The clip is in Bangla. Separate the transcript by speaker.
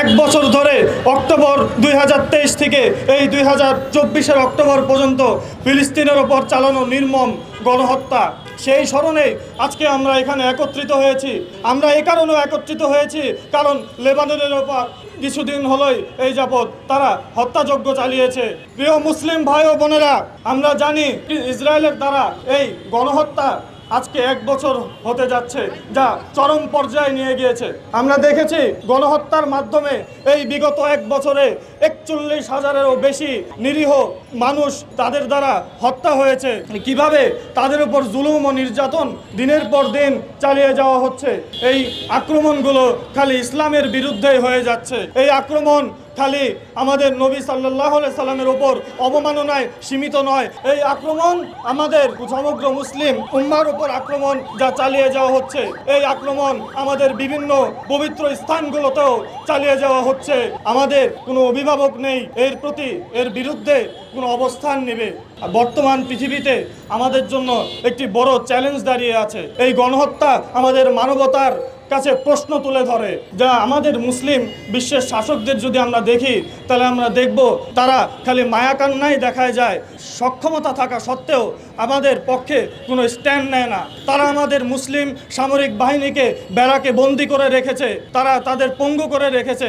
Speaker 1: এক বছর ধরে অক্টোবর দুই হাজার তেইশ থেকে এই দুই হাজার অক্টোবর পর্যন্ত ফিলিস্তিনের ওপর চালানো নির্মম গণহত্যা। সেই স্মরণে আজকে আমরা এখানে একত্রিত হয়েছি। আমরা এ কারণেও একত্রিত হয়েছি, কারণ লেবাননের ওপর কিছুদিন হলোই এই যাবৎ তারা হত্যাযজ্ঞ চালিয়েছে। প্রিয় মুসলিম ভাই ও বোনেরা, আমরা জানি ইসরায়েলের দ্বারা এই গণহত্যা আজকে এক বছর হতে যাচ্ছে, যা চরম পর্যায়ে নিয়ে গিয়েছে। আমরা দেখেছি গণহত্যার মাধ্যমে এই বিগত এক বছরে একচল্লিশ হাজারেরও বেশি নিরীহ মানুষ তাদের দ্বারা হত্যা হয়েছে। কীভাবে তাদের উপর জুলুম ও নির্যাতন দিনের পর দিন চালিয়ে যাওয়া হচ্ছে, এই আক্রমণগুলো খালি ইসলামের বিরুদ্ধেই হয়ে যাচ্ছে। এই আক্রমণ খালি আমাদের নবী সাল্লাহ সাল্লামের ওপর অবমাননায় সীমিত নয়। এই আক্রমণ আমাদের সমগ্র মুসলিম উম্মার উপর আক্রমণ যা চালিয়ে যাওয়া হচ্ছে। এই আক্রমণ আমাদের বিভিন্ন পবিত্র স্থানগুলোতেও চালিয়ে যাওয়া হচ্ছে। আমাদের কোনো অভিভাবক নেই, এর প্রতি, এর বিরুদ্ধে কোনো অবস্থান নেবে। বর্তমান পৃথিবীতে আমাদের জন্য একটি বড় চ্যালেঞ্জ দাঁড়িয়ে আছে। এই গণহত্যা আমাদের মানবতার কাছে প্রশ্ন তুলে ধরে যা আমাদের মুসলিম বিশ্বের শাসকদের যদি আমরা দেখি, তাহলে আমরা দেখব তারা খালি মায়াকান্নাই দেখায় যায়। সক্ষমতা থাকা সত্ত্বেও আমাদের পক্ষে কোনো স্ট্যান্ড নেয় না। তারা আমাদের মুসলিম সামরিক বাহিনীকে বেড়াকে বন্দি করে রেখেছে। তারা তাদের পঙ্গু করে রেখেছে।